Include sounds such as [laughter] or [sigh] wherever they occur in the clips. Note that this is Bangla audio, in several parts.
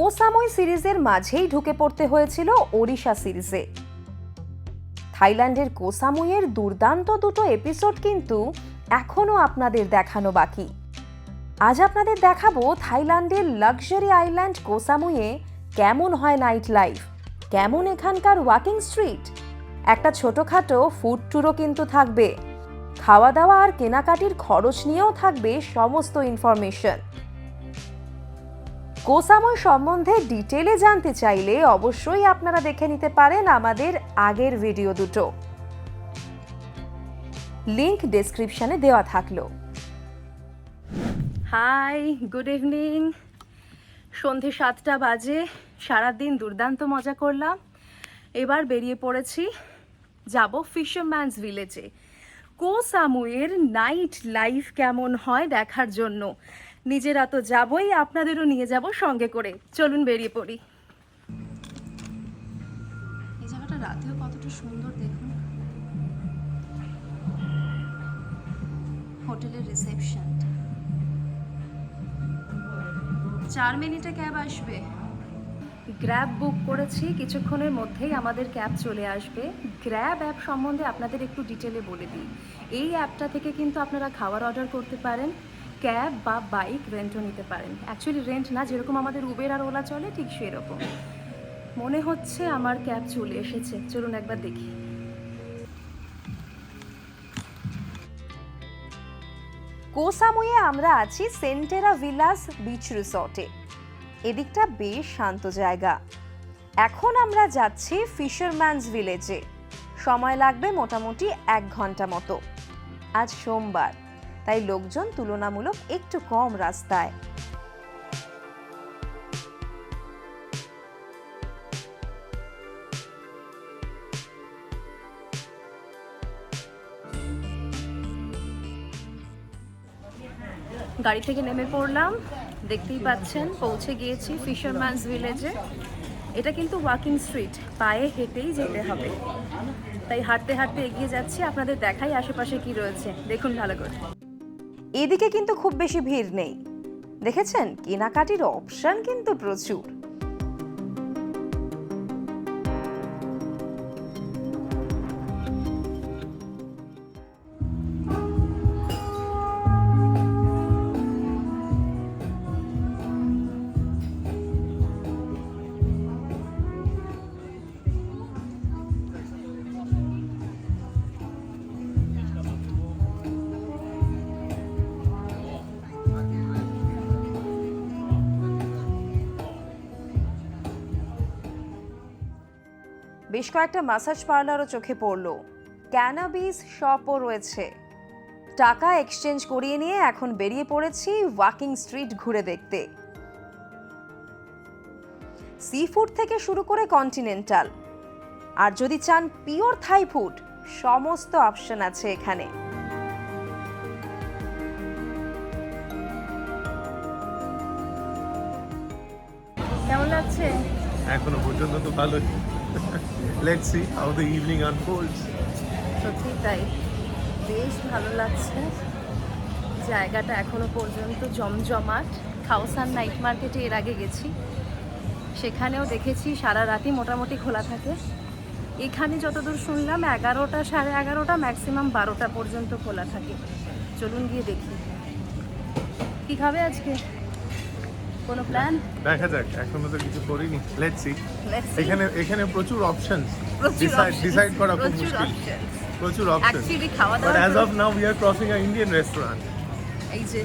কোসাময় সিরিজের মাঝেই ঢুকে পড়তে হয়েছিল ওড়িশা সিরিজে। থাইল্যান্ডের কোসামুইয়ের দুর্দান্ত দুটো এপিসোড কিন্তু এখনও আপনাদের দেখানো বাকি। আজ আপনাদের দেখাবো থাইল্যান্ডের লাক্সারি আইল্যান্ড কোসামুইয়ে কেমন হয় নাইট লাইফ, কেমন এখানকার ওয়াকিং স্ট্রিট, একটা ছোটোখাটো ফুড ট্যুরও কিন্তু থাকবে। খাওয়া দাওয়া আর কেনাকাটির খরচ নিয়েও থাকবে সমস্ত ইনফরমেশন। কোসাময় সম্বন্ধে ডিটেলে জানতে চাইলে অবশ্যই আপনারা দেখে নিতে পারেন আমাদের আগের ভিডিও দুটো। লিংক ডেসক্রিপশনে দেওয়া থাকল। Hi, good evening. সন্ধে সাতটা বাজে, সারাদিন দুর্দান্ত মজা করলাম। এবার বেরিয়ে পড়েছি, যাব ফিশারম্যানস ভিলেজে কোসামুয়ের নাইট লাইফ কেমন হয় দেখার জন্য। নিজেরা তো যাবই আপনাদেরও নিয়ে যাব সঙ্গে করে। চলুন বেরিয়ে পড়ি। এই জায়গাটা রাতেও কতটা সুন্দর দেখুন। হোটেলের রিসেপশনটা চার মিনিটে ক্যাব আসবে। গ্র্যাব বুক করেছি কিছুক্ষণের মধ্যেই আমাদের ক্যাব চলে আসবে। গ্র্যাব অ্যাপ সম্বন্ধে আপনাদের একটু ডিটেলে বলে দিই। এই অ্যাপটা থেকে কিন্তু আপনারা খাবার অর্ডার করতে পারেন। ক্যাব বা বাইক রেন্টও নিতে পারেন। অ্যাকচুয়ালি রেন্ট না, যেরকম আমাদের উবের আর ওলা চলে, ঠিক সেরকম। মনে হচ্ছে আমার ক্যাব চলে এসেছে। চলুন একবার দেখি। কোসামুয়ে আমরা আছি সেন্টেরা ভিলাস বিচ রিসর্টে এদিকটা বেশ শান্ত জায়গা। এখন আমরা যাচ্ছি ফিশারম্যানস ভিলেজে সময় লাগবে মোটামুটি এক ঘণ্টা মতো। আজ সোমবার। তাই লোকজন তুলনামূলক একটু কম রাস্তায়। গাড়ি থেকে নেমে পড়লাম, দেখতেই পাচ্ছেন, পৌঁছে গিয়েছি ফিশারম্যানস ভিলেজে এটা কিন্তু ওয়াকিং স্ট্রিট পায়ে হেঁটেই যেতে হবে। তাই হাঁটতে হাঁটতে এগিয়ে যাচ্ছি, আপনাদের দেখাই আশেপাশে কি রয়েছে। দেখুন ভালো করে। এদিকে কিন্তু খুব বেশি ভিড় নেই। দেখেছেন? কেনাকাটির অপশান কিন্তু প্রচুর। বেশ কয়েকটা মাসাজ পার্লারও চোখে পড়ল। ক্যানাবিস শপও রয়েছে। টাকা এক্সচেঞ্জ করিয়ে নিয়ে এখন বেরিয়ে পড়েছি ওয়াকিং স্ট্রিট ঘুরে দেখতে। সি ফুড থেকে শুরু করে কন্টিনেন্টাল আর যদি চান পিওর থাই ফুড সমস্ত অপশন আছে এখানে। কেমন লাগছে? এখনও পর্যন্ত তো ভালোই। Let's see how the evening unfolds সত্যি তাই। বেশ ভালো লাগছে। জায়গাটা এখনও পর্যন্ত জমজমাট। খাওসান নাইট মার্কেটে এর আগে গেছি। সেখানেও দেখেছি সারা রাতই মোটামুটি খোলা থাকে। এখানে যতদূর শুনলাম, এগারোটা সাড়ে এগারোটা ম্যাক্সিমাম বারোটা পর্যন্ত খোলা থাকে। চলুন গিয়ে দেখি। কি খাবে আজকে? কোনো প্ল্যান দেখা যাক এখনও তো কিছু করিনি। লেটস সি এখানে এখানে প্রচুর অপশনস ডিসাইড ডিসাইড করা খুব মুশকিল। প্রচুর অপশন Actually খাওয়া বাট দাওয়া অ্যাজ তো- of now we are crossing a Indian restaurant এই যে।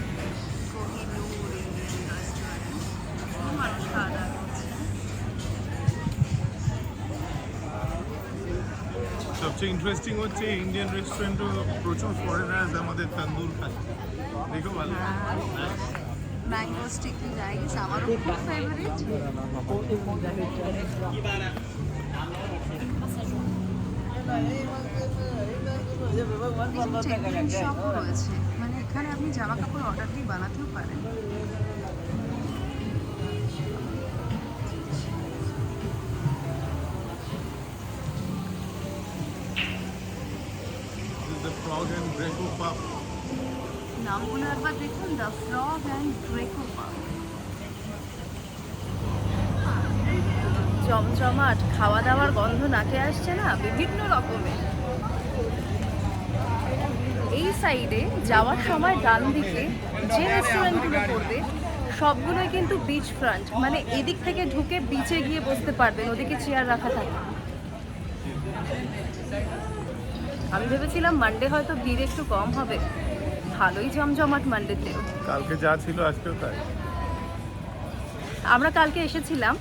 সবচেয়ে ইন্টারেস্টিং হচ্ছে ইন্ডিয়ান রেস্টুরেন্টও প্রচুর ফরেনার্স আমাদের তন্দুর খায়। দেখো ভালো। ম্যাঙ্গো স্টিকি রাইস আমারও খুব ফেভারিট শপও রয়েছে। মানে এখানে আপনি জামা কাপড় অর্ডার দিয়ে বানাতেও পারেন। এন্ড ব্রেকো পাপ দেখুন দ্য ফ্রগ অ্যান্ড জমজমাট খাওয়া দাওয়ার গন্ধ নাকে আসছে না, বিভিন্ন রকমের। এই সাইডে যাওয়ার সময় ডান দিকে যে রেস্টুরেন্টগুলো পড়বে, সবগুলোই কিন্তু বিচ ফ্রন্ট মানে এদিক থেকে ঢুকে বিচে গিয়ে বসতে পারবেন, ওদিকে চেয়ার রাখা থাকে। আমি ভেবেছিলাম মানডে হয়তো ভিড় একটু কম হবে। ভালোই জমজমাট মান্ডেতে। কালকে যা ছিল আজকেও তাই। আমরা কালকে এসেছিলাম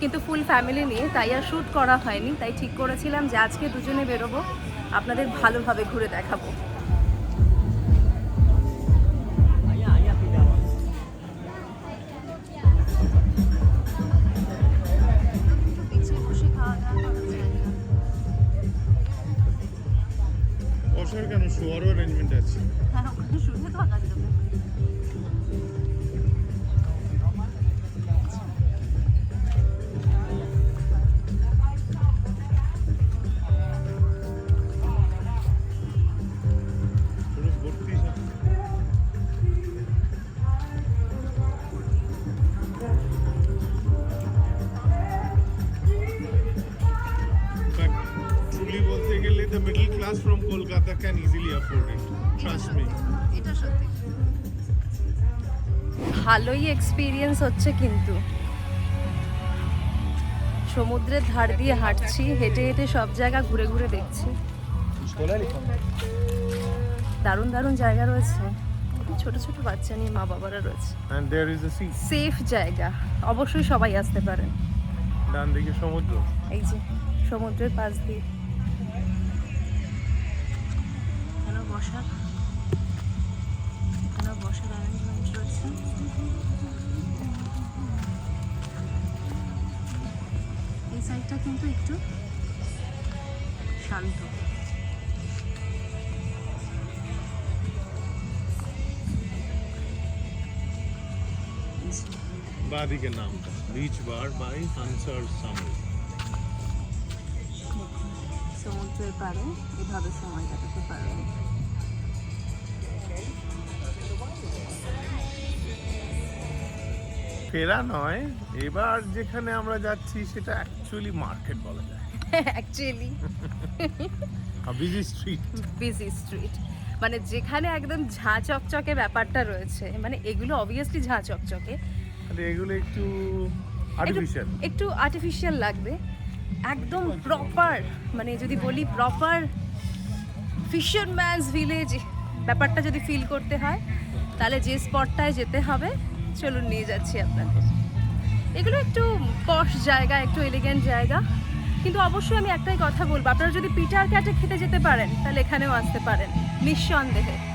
কিন্তু ফুল ফ্যামিলি নিয়ে তাই আর শ্যুট করা হয়নি তাই ঠিক করেছিলাম যে আজকে দুজনে বেরোবো আপনাদের ভালোভাবে ঘুরে দেখাবো। এটা সত্যি। ভালোই এক্সপিরিয়েন্স হচ্ছে কিন্তু। সমুদ্রের ধার দিয়ে হাঁটছি হেঁটে হেঁটে সব জায়গা ঘুরে ঘুরে দেখছি। দারুণ দারুণ জায়গা রয়েছে। ছোট ছোট বাচ্চা নিয়ে মা বাবারা রয়েছে। And there is a safe জায়গা। অবশ্যই সবাই আসতে পারেন। ডান দিকে সমুদ্র। এই যে সমুদ্রের পাশ দিয়ে। বসার। এই কিন্তু একটু শান্ত। যে, নামটা বিচ বার বাই হানসার সামুদ্র সমুদ্রের পাড়ে এভাবে সময় কাটাতে পারবেন ফেরা নয় এবার যেখানে আমরা যাচ্ছি সেটা অ্যাকচুয়ালি মার্কেট বলা যায়। Actually busy street busy street মানে যেখানে একদম ঝাঁ চকচকে ব্যাপারটা রয়েছে মানে এগুলো অবভিয়াসলি ঝাঁ চকচকে। এগুলো একটু আর্টিফিশিয়াল একটু- আর্টিফিশিয়াল লাগবে। একদম প্রপার মানে যদি বলি প্রপার ফিশারম্যানস ভিলেজ ব্যাপারটা যদি ফিল করতে হয় তাহলে যে স্পটটায় যেতে হবে চলুন নিয়ে যাচ্ছি আপনাদের। এগুলো একটু পশ জায়গা, একটু এলিগেন্ট জায়গা। কিন্তু অবশ্যই আমি একটাই কথা বলব, আপনারা যদি পিটার ক্যাটে খেতে যেতে পারেন, তাহলে এখানেও আসতে পারেন, নিঃসন্দেহে।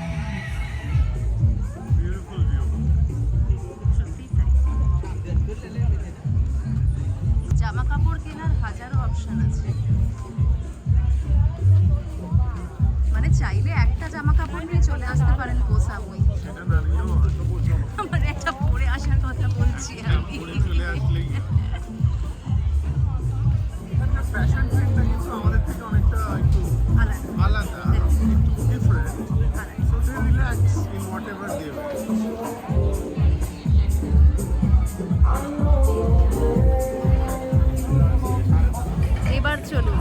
ফ্যাশন ট্রেন্ডটা কিন্তু আমাদের থেকে অনেকটা একটু আলাদা আলাদা একটু different so they relax in whatever they এবার চলুন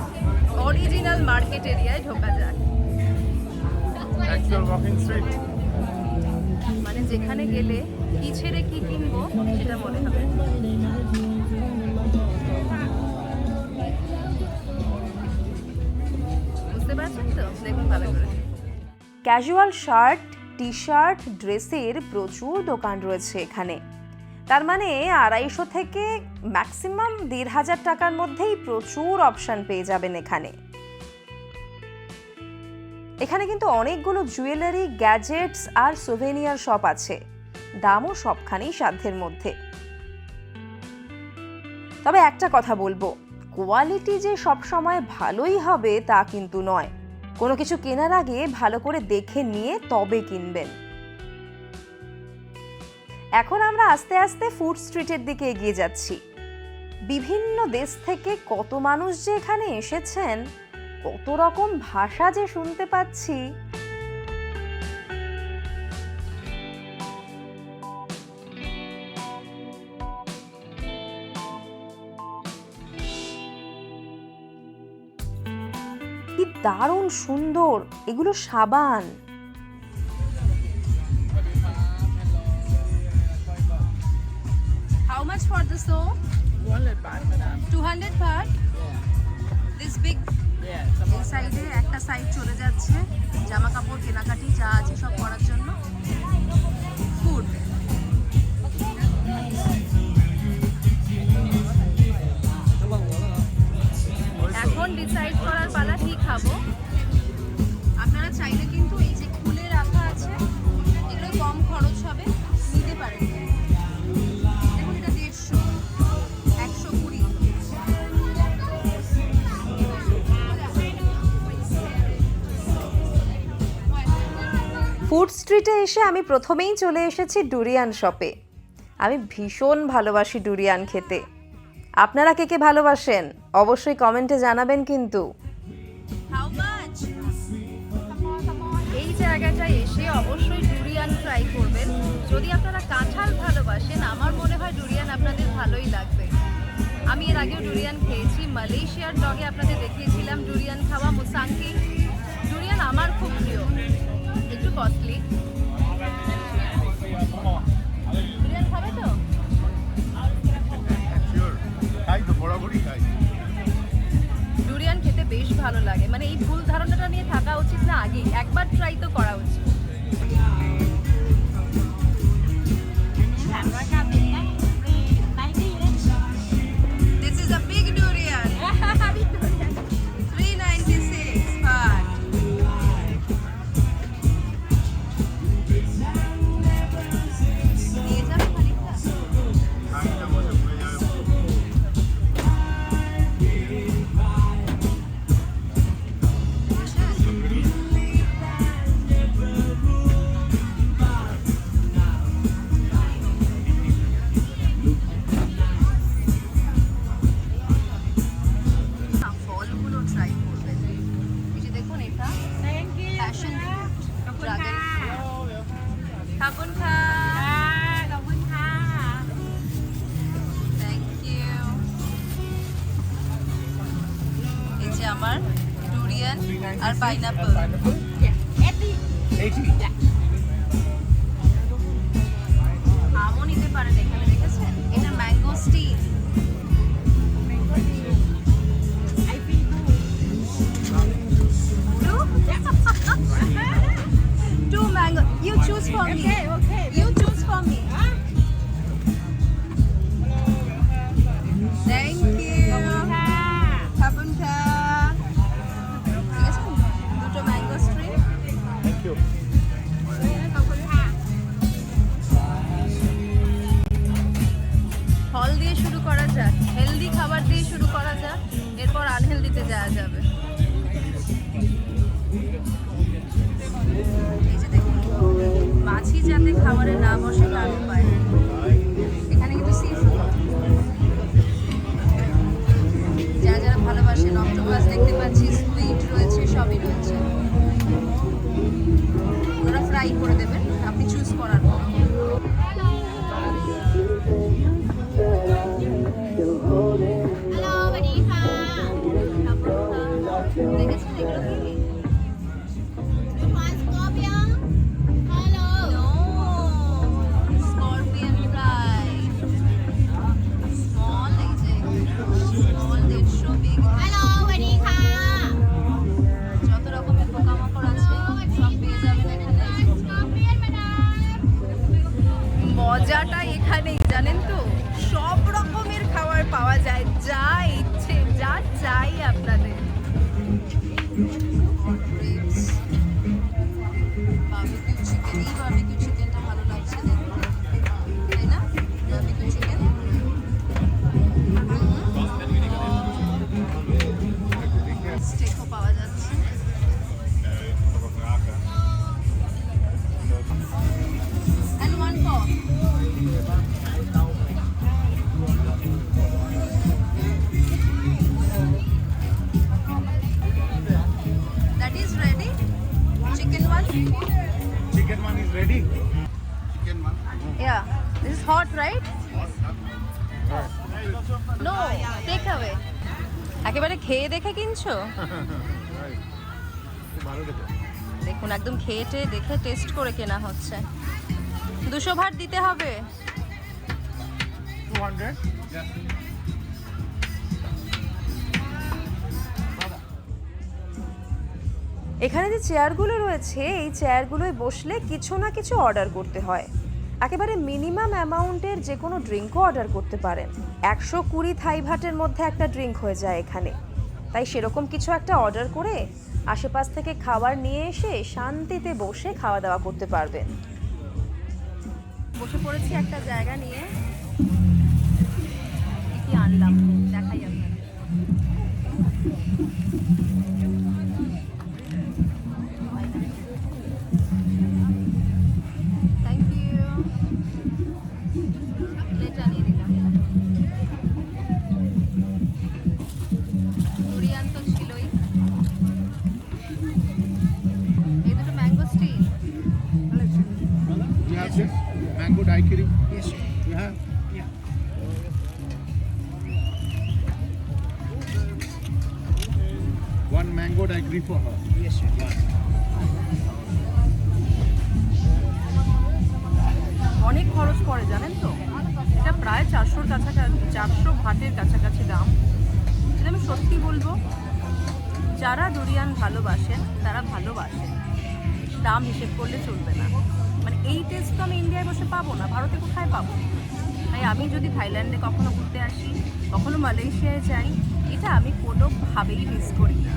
অরিজিনাল মার্কেট এরিয়ায় ঢোকা যাক। অ্যাকচুয়াল ওয়াকিং স্ট্রিট মানে যেখানে গেলে কি ছেড়ে কি কিনবো সেটা মনে হবে। ক্যাজুয়াল শার্ট টি শার্ট ড্রেসের প্রচুর দোকান রয়েছে এখানে। তার মানে আড়াইশো থেকে ম্যাক্সিমাম দেড় হাজার টাকার মধ্যেই প্রচুর অপশান পেয়ে যাবেন এখানে। এখানে কিন্তু অনেকগুলো জুয়েলারি, গ্যাজেটস আর সোভেনিয়ার শপ আছে। দামও সবখানেই সাধ্যের মধ্যে। তবে একটা কথা বলব, কোয়ালিটি যে সবসময় ভালোই হবে তা কিন্তু নয়। কোনো কিছু কেনার আগে ভালো করে দেখে নিয়ে তবে কিনবেন। এখন আমরা আস্তে আস্তে ফুড স্ট্রিটের দিকে এগিয়ে যাচ্ছি। বিভিন্ন দেশ থেকে কত মানুষ যে এখানে এসেছেন, কত রকম ভাষা যে শুনতে পাচ্ছি কি দারুণ সুন্দর এগুলো সাবান How much for the soap? 200 baht, madam. 200 baht. This big Yeah, এই সাইডে একটা সাইড চলে যাচ্ছে জামা কাপড় কেনাকাটি যা আছে সব করার জন্য এখন ডিসাইড করার পালা কি খাব? আপনারা চাইলে কিন্তু এই যে খুলে রাখা আছে এগুলো কম খরচ হবে, নিতে পারেন। দেড়শো, একশো কুড়ি। ফুড স্ট্রিটে এসে আমি প্রথমেই চলে এসেছি ডুরিয়ান শপে আমি ভীষণ ভালোবাসি ডুরিয়ান খেতে। আপনারা কে কে ভালোবাসেন? অবশ্যই কমেন্টে জানাবেন কিন্তু? এই জায়গাটায় এসে অবশ্যই ডুরিয়ান ট্রাই করবেন। যদি আপনারা কাঁঠাল ভালোবাসেন, আমার মনে হয় ডুরিয়ান আপনাদের ভালোই লাগবে। আমি এর আগেও ডুরিয়ান খেয়েছি। মালয়েশিয়ার ডগে আপনাদের দেখিয়েছিলাম ডুরিয়ান খাওয়া মুসাঙ্কি। ডুরিয়ান আমার খুব প্রিয়। ভালোবাসেন দেখতে পাচ্ছি সুইট রয়েছে সবই রয়েছে। ওরা ফ্রাই করে দেবেন সব রকমের খাবার পাওয়া যায় যা ইচ্ছে যা চাই আপনাদের। Yeah. This is hot, right? No, take away. একেবারে খেয়ে দেখে কিনছো? [laughs] দেখুন একদম খেয়েটে দেখে টেস্ট করে কেনা হচ্ছে। দুশো ভাট দিতে হবে। 200 এখানে যে চেয়ারগুলো রয়েছে, এই চেয়ারগুলোয় বসলে কিছু না কিছু অর্ডার করতে হয়। একেবারে মিনিমাম অ্যামাউন্টের যে কোনো ড্রিঙ্কও অর্ডার করতে পারেন। একশো কুড়ি থাই ভাটের মধ্যে একটা ড্রিঙ্ক হয়ে যায় এখানে। তাই সেরকম কিছু একটা অর্ডার করে আশেপাশ থেকে খাবার নিয়ে এসে শান্তিতে বসে খাওয়া দাওয়া করতে পারবেন। বসে পড়েছি একটা জায়গা নিয়ে। কি আনলাম, দেখাই আপনাদের। ভাটের কাছাকাছি দাম। এটা আমি সত্যি বলব, যারা ডুরিয়ান ভালোবাসেন তারা ভালোবাসেন দাম হিসেব করলে চলবে না। মানে এই টেস্ট তো আমি ইন্ডিয়ায় বসে পাবো না, ভারতে কোথায় পাবো? তাই আমি যদি থাইল্যান্ডে কখনো ঘুরতে আসি, কখনো মালয়েশিয়ায় যাই, এটা আমি কোনোভাবেই মিস করি না।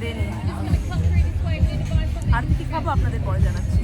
খেয়ে। আর কি খাব আপনাদের পরে জানাচ্ছি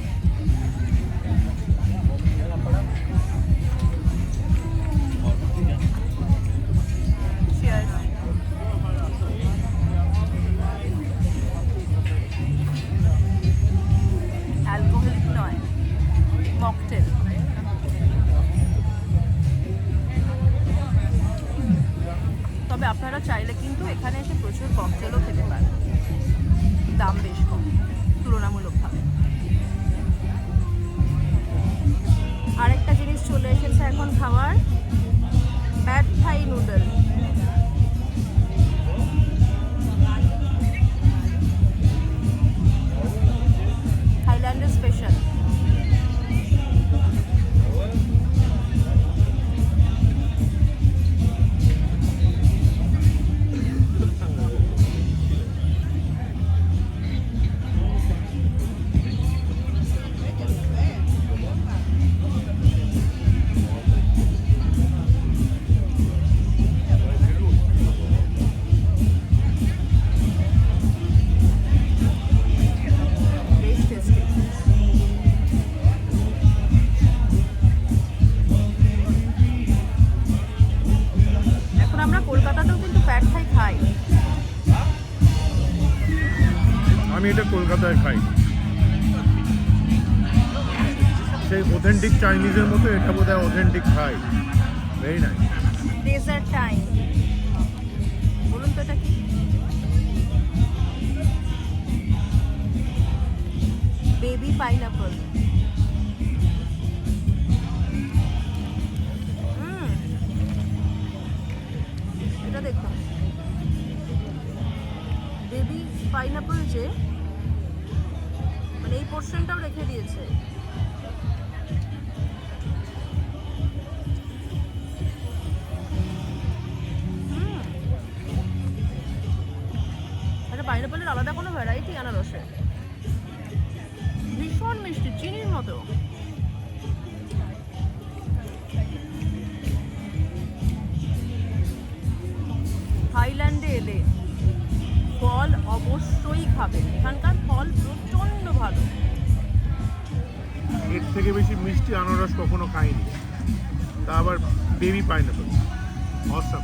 এখন খাবার প্যাড থাই নুডল অথেন্টিক চাইনিজের মতো এটা বোধ হয় অথেন্টিক খাই ভেরি নাইস ডেজার্ট টাইম বলুন তো এটা কি? বেবি পাইনাপল এটা দেখুন। বেবি পাইনাপল যে মানে এই পোর্শনটাও রেখে দিয়েছে। পাইনাপলের আলাদা কোনো ভ্যারাইটি আনারসের। ভীষণ মিষ্টি, চিনির মতো। থাইল্যান্ডে এলে ফল অবশ্যই খাবেন এখানকার ফল প্রচণ্ড ভালো। এর থেকে বেশি মিষ্টি আনারস কখনো খাইনি। তা আবার baby pineapple Assam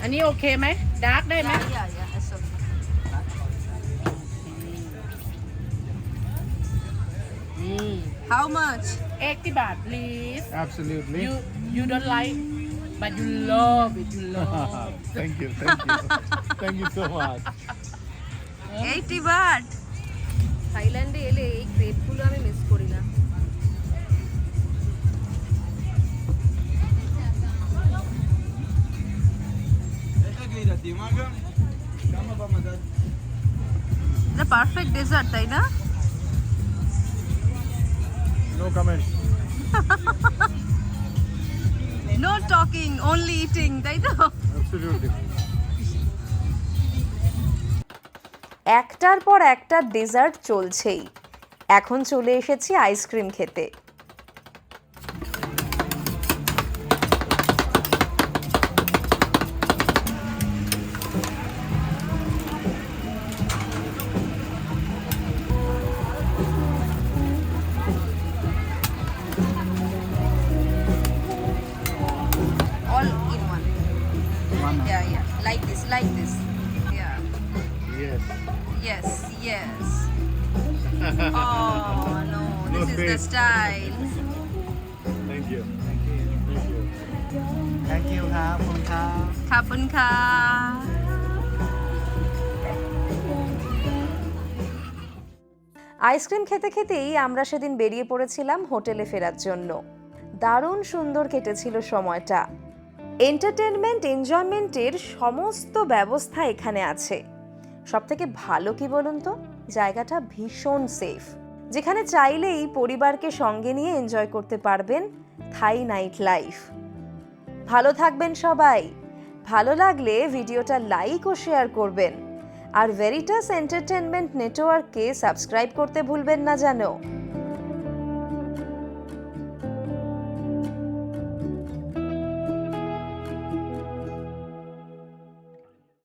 อันนี้โอเคไหมดาร์กได้ไหม yeah yeah it's okay Mm. how much 80 บาท please Absolutely. you you don't like but you love it you love [laughs] thank you, thank you. [laughs] thank you so much. Eighty but থাইল্যান্ডে এলে এই ক্রেপগুলো আমি মিস করি না এটা পারফেক্ট ডেজার্ট তাই না No comment. No talking only eating তাই তো Absolutely. একটার পর একটা ডেজার্ট চলছেই এখন চলে এসেছি আইসক্রিম খেতে আইসক্রিম খেতে খেতেই আমরা সেদিন বেরিয়ে পড়েছিলাম হোটেলে ফেরার জন্য। দারুণ সুন্দর কেটেছিল সময়টা। এন্টারটেনমেন্ট এনজয়মেন্টের সমস্ত ব্যবস্থা এখানে আছে। সব থেকে ভালো কি বলুন তো? জায়গাটা ভীষণ সেফ যেখানে চাইলেই পরিবারকে সঙ্গে নিয়ে এনজয় করতে পারবেন থাই নাইট লাইফ ভালো থাকবেন সবাই। ভালো লাগলে ভিডিওটা লাইক ও শেয়ার করবেন। আর ভেরিটাস এন্টারটেনমেন্ট নেটওয়ার্ককে সাবস্ক্রাইব করতে ভুলবেন না যেন